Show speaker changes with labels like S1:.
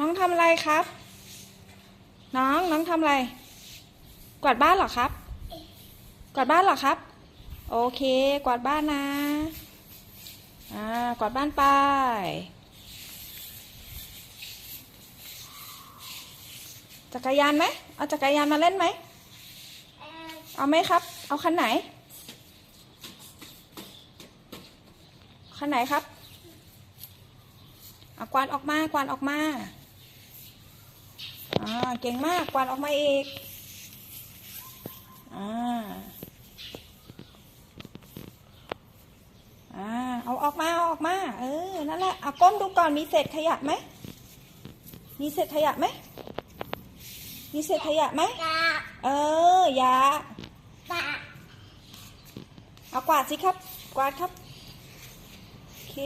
S1: น้องทำอะไรครับ น้องน้องทำอะไร กวาดบ้านเหรอครับ กวาดบ้านเหรอครับ โอเค กวาดบ้านนะอ่ากวาดบ้านไปจักรยานไหมเอาจักรยานมาเล่นไหมเอาไหมครับ เอาคันไหน คันไหนครับ เอากวาดออกมากวาดออกมาอ่า เก่งมากกวาดออกมาอีก อ่า อ่า เอาออกมาเอาออกมา เออ นั่นแหละเอาก้มดูก่อนมีเศษขยะไหม มีเศษขยะไหม มีเศษขยะไหม เออ อย่า เอากวาดสิครับ กวาดครับ โอเค